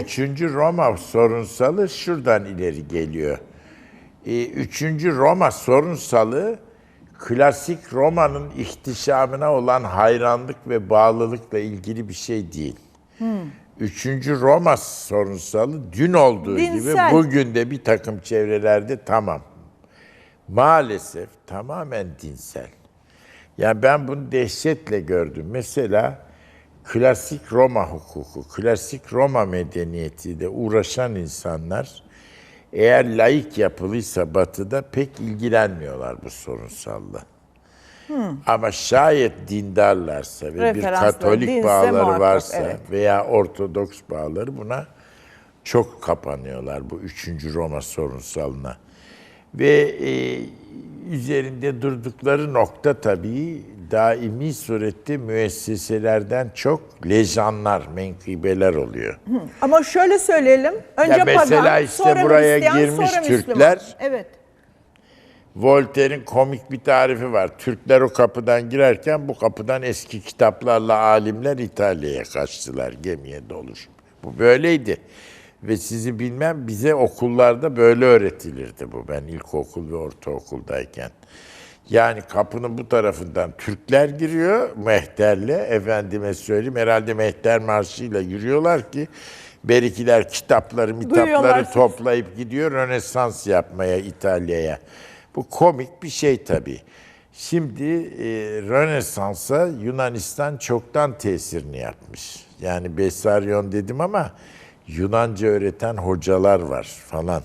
üçüncü Roma sorunsalı şuradan ileri geliyor. Ee, üçüncü Roma sorunsalı klasik Roma'nın ihtişamına olan hayranlık ve bağlılıkla ilgili bir şey değil. Üçüncü Roma sorunsalı dün olduğu Dinsel. gibi bugün de bir takım çevrelerde tamam. Maalesef tamamen dinsel. Yani ben bunu dehşetle gördüm. Mesela klasik Roma hukuku, klasik Roma medeniyetiyle uğraşan insanlar eğer laik yapılıysa batıda pek ilgilenmiyorlar bu sorunsalla. Ama şayet dindarlarsa ve bir Referansları, katolik bağları muhakkak, varsa evet. veya ortodoks bağları buna çok kapanıyorlar bu üçüncü Roma sorunsalına. Ve e, üzerinde durdukları nokta tabii daimi surette müesseselerden çok lejanlar, menkıbeler oluyor. Ama şöyle söyleyelim. Önce Ya mesela pagan, işte sonra buraya Hristiyan, girmiş sonra Müslüman. Türkler- Evet. Voltaire'in komik bir tarifi var. Türkler o kapıdan girerken bu kapıdan eski kitaplarla alimler İtalya'ya kaçtılar gemiye doluşup. Bu böyleydi. Ve sizi bilmem bize okullarda böyle öğretilirdi bu. Ben ilkokul ve ortaokuldayken. Yani kapının bu tarafından Türkler giriyor mehterle. Efendime söyleyeyim herhalde mehter marşıyla yürüyorlar ki berikiler kitapları mitapları Duyuyorlar. toplayıp gidiyor Rönesans yapmaya İtalya'ya. Bu komik bir şey tabii. Şimdi e, Rönesans'a Yunanistan çoktan tesirini yapmış. Yani Bessarion dedim ama Yunanca öğreten hocalar var falan.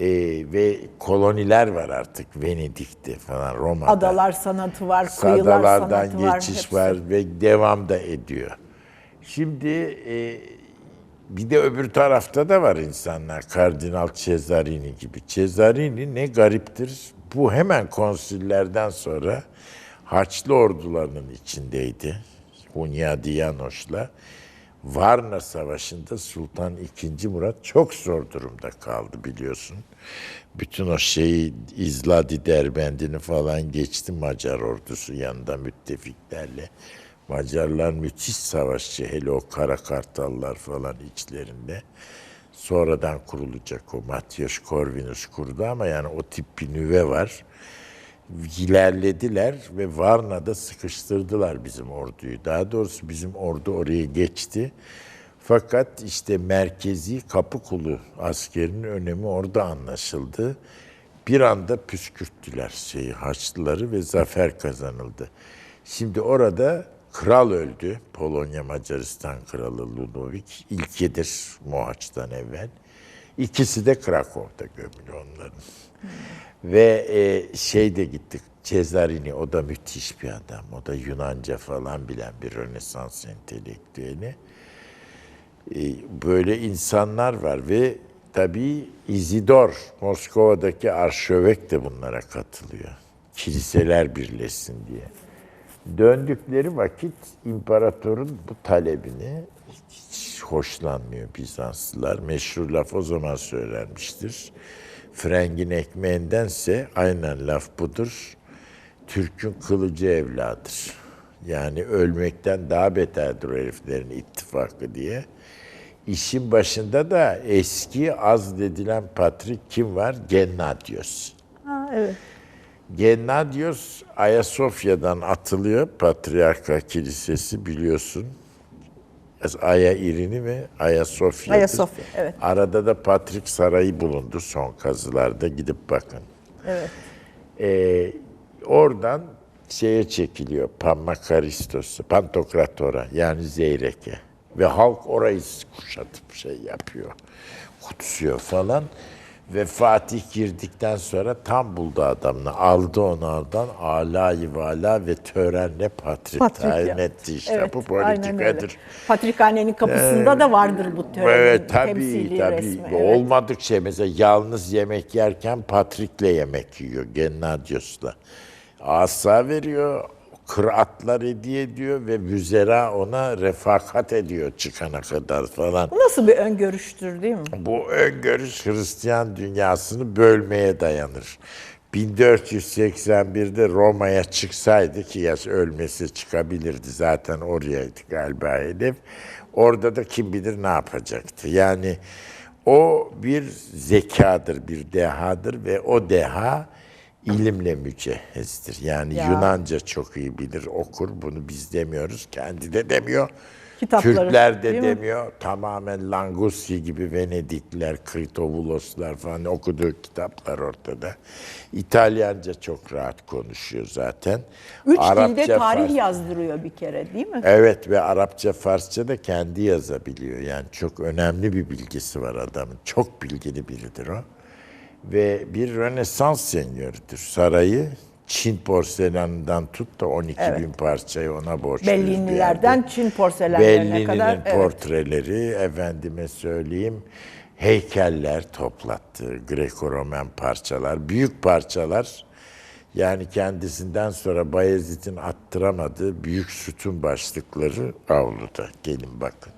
E, ve koloniler var artık Venedik'te falan Roma'da. Adalar sanatı var, kıyılar Sadalardan sanatı var. geçiş hepsi. var ve devam da ediyor. Şimdi e, bir de öbür tarafta da var insanlar. Kardinal Cesarini gibi. Cesarini ne gariptir. Bu hemen konsüllerden sonra Haçlı ordularının içindeydi. Hunyadiyanos'la. Varna Savaşı'nda Sultan II. Murat çok zor durumda kaldı biliyorsun. Bütün o şeyi İzladi Derbendini falan geçti Macar ordusu yanında müttefiklerle. Macarlar müthiş savaşçı hele o kara kartallar falan içlerinde. Sonradan kurulacak o Matyas Corvinus kurdu ama yani o tip bir nüve var ilerlediler ve Varna'da sıkıştırdılar bizim orduyu. Daha doğrusu bizim ordu oraya geçti. Fakat işte merkezi Kapıkulu askerinin önemi orada anlaşıldı. Bir anda püskürttüler şeyi Haçlıları ve zafer kazanıldı. Şimdi orada kral öldü. Polonya Macaristan kralı Ludovic ilkidir Mohaç'tan evvel. İkisi de Krakow'da gömülü onların. Ve e, şey de gittik. Cesarini o da müthiş bir adam. O da Yunanca falan bilen bir Rönesans entelektüeli. E, böyle insanlar var ve tabii Izidor, Moskova'daki arşivek de bunlara katılıyor. Kiliseler birleşsin diye. Döndükleri vakit imparatorun bu talebini hoşlanmıyor Bizanslılar. Meşhur laf o zaman söylenmiştir. Frengin ekmeğindense aynen laf budur. Türk'ün kılıcı evladır. Yani ölmekten daha beterdir o heriflerin ittifakı diye. İşin başında da eski az dedilen patrik kim var? Gennadios. Ha, evet. Gennadios Ayasofya'dan atılıyor. Patriarka Kilisesi biliyorsun. Aya İrini ve Ayasofya'dır. Ayasofya, evet. Arada da Patrik Sarayı bulundu son kazılarda. Gidip bakın. Evet. Ee, oradan şeye çekiliyor Pammakaristos'a, Pantokrator'a yani Zeyrek'e. Ve halk orayı kuşatıp şey yapıyor, kutsuyor falan. Ve Fatih girdikten sonra tam buldu adamını. Aldı onu oradan alayı vala ve törenle patrik, Patrik tayin etti. İşte Evet, bu politikadır. Patrikhanenin kapısında da vardır bu törenin Evet tabii tabii. resmi. Evet. Olmadıkça mesela yalnız yemek yerken Patrik'le yemek yiyor Gennadios'la. Asa veriyor, kıraatlar hediye ediyor ve müzera ona refakat ediyor çıkana kadar falan. Bu nasıl bir öngörüştür değil mi? Bu öngörüş Hristiyan dünyasını bölmeye dayanır. 1481'de Roma'ya çıksaydı ki yaş ölmesi çıkabilirdi zaten orayaydı galiba hedef. Orada da kim bilir ne yapacaktı. Yani o bir zekadır, bir dehadır ve o deha ilimle mücehhezdir. Yani Ya. Yunanca çok iyi bilir, okur. Bunu biz demiyoruz. Kendi de demiyor. Kitapları, Türkler de değil mi? demiyor. Tamamen Langussi gibi Venedikliler, Kritovuloslar falan okuduğu kitaplar ortada. İtalyanca çok rahat konuşuyor zaten. Üç dilde Arapça, tarih Fars- yazdırıyor bir kere değil mi? Evet ve Arapça, Farsça da kendi yazabiliyor. Yani çok önemli bir bilgisi var adamın. Çok bilgili biridir o. Ve bir Rönesans senyörüdür. Sarayı Çin porseleninden tut da 12 bin parçayı ona borçluyuz. yerde. Çin porselenlerine Bellini'nin kadar. Evet. portreleri, efendime söyleyeyim, heykeller toplattı. Greco-Romen parçalar, büyük parçalar. Yani kendisinden sonra Bayezid'in attıramadığı büyük sütun başlıkları avluda. Gelin bakın.